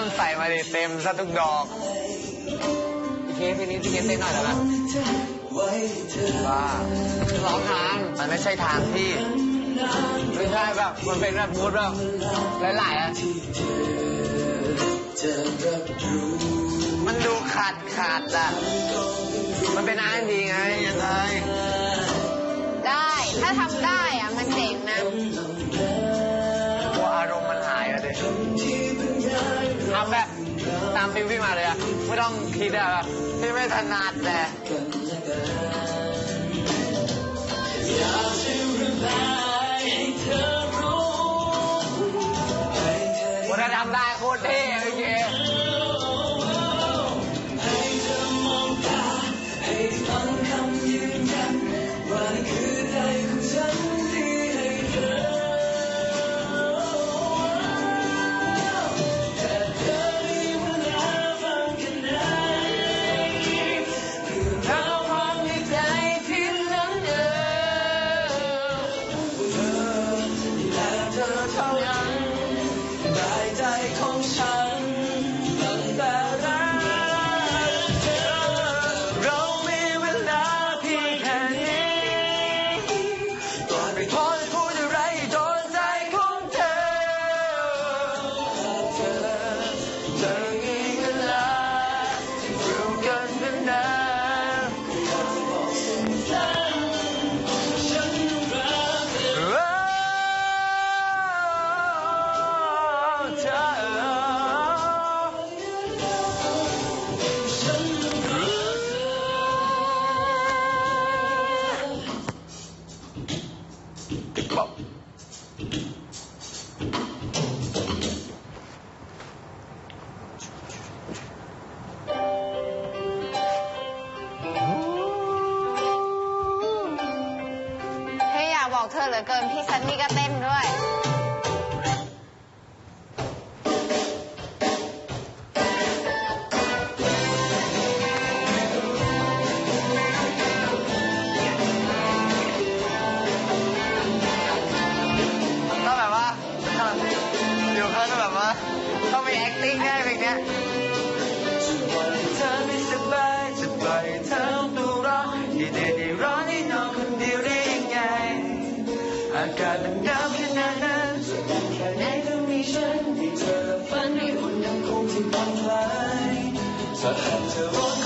้นใส่มาเต็มซะทุกดอกพี่เคสพี่นี้พี่เคสเต้นหน่อยแล้วนะบ้าร้องทางมันไม่ใช่ทางที่ ไม่ใช่แบบมันเป็นแบบมูดแบบหลายๆอะมันดูขาดขาดอะ มันเป็นอาร์ดีไงยังไงได้ ถ้าทำได้ามฟิลพี่มาเลยอะไม่ต้องคิดอะแบบพี่ไม่ถนัดแต่วันนั้นทำได้โคตรเท่เลยเจ นั้นได้ใจของฉันตั้งแต่รักเธอเรามีเวลาเพียงแค่นี้ก่อนไปพอจะพูดอะไรโดนใจของเธอเธอเธอ เธอเหลือเกินพี่ซันนี่ก็เต้นด้วย แบบว่าต้องมี acting ให้เพลงเนี้ยเธอไม่สบายจะปล่อยเธอตัวร้อนที่เด็ดที่ร้อนให้นอนคนเดียวได้ยังไง อากาศมันหนาวขนาดนั้นแค่ไหนก็มีฉันที่เธอฝันให้อุ่นยังคงที่างคลายถ้าหากเธอร้อน